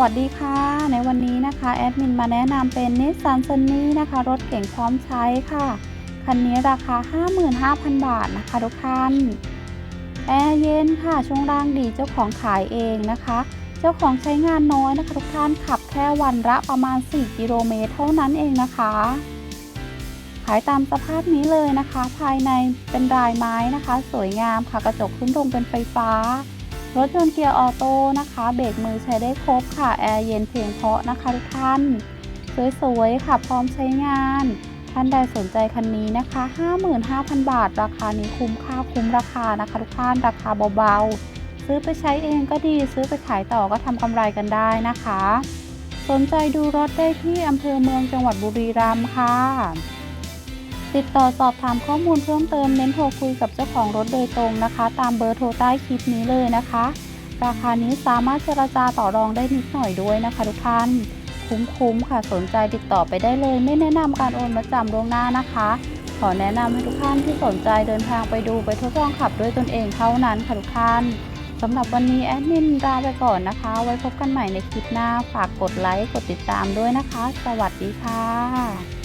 วัสดีค่ะ ในวันนี้นะคะแอดมินมาแนะนำเป็นนิสสันซันนี่นะคะ รถเก่งพร้อมใช้ค่ะ คันนี้ราคา 55,000 บาทนะคะทุกท่านแอร์เย็นค่ะ ช่วงล่างดีเจ้าของขายเองนะคะ เจ้าของใช้งานน้อยนะคะ ทุกท่านขับแค่วันละประมาณ 4 กิโลเมตรเท่านั้นเองนะคะ ขายตามสภาพนี้เลยนะคะ ภายในเป็นลายไม้นะคะ สวยงามค่ะกระจกขึ้นตรงเป็นไฟฟ้า รถยนต์เกียร์ออโต้นะคะ เบรกมือใช้ได้ครบค่ะ แอร์เย็นเพียงเพาะนะคะทุกท่าน สวยๆ ค่ะพร้อมใช้งาน ท่านใดสนใจคันนี้นะคะ 55,000 บาท ราคานี้คุ้มค่าคุ้มราคานะคะทุกท่าน ราคาเบาๆ ซื้อไปใช้เองก็ดี ซื้อไปขายต่อก็ทำกำไรกันได้นะคะ สนใจดูรถได้ที่อำเภอเมืองจังหวัดบุรีรัมย์ค่ะ ติดต่อสอบถามข้อมูลเพิ่มเติมเน้นโทรคุยกับเจ้าของรถโดยตรงนะคะ ตามเบอร์โทรใต้คลิปนี้เลยนะคะ ราคานี้สามารถเจรจาต่อรองได้นิดหน่อยด้วยนะคะทุกท่านคุ้มๆค่ะสนใจติดต่อไปได้เลย ไม่แนะนำการโอนมาจำล่วงหน้านะคะ ขอแนะนำให้ทุกท่านที่สนใจเดินทางไปดูไปทดลองขับด้วยตนเองเท่านั้นค่ะทุกท่านสำหรับวันนี้แอดมินลาไปก่อนนะคะ ไว้พบกันใหม่ในคลิปหน้าฝากกดไลค์กดติดตามด้วยนะคะ สวัสดีค่ะ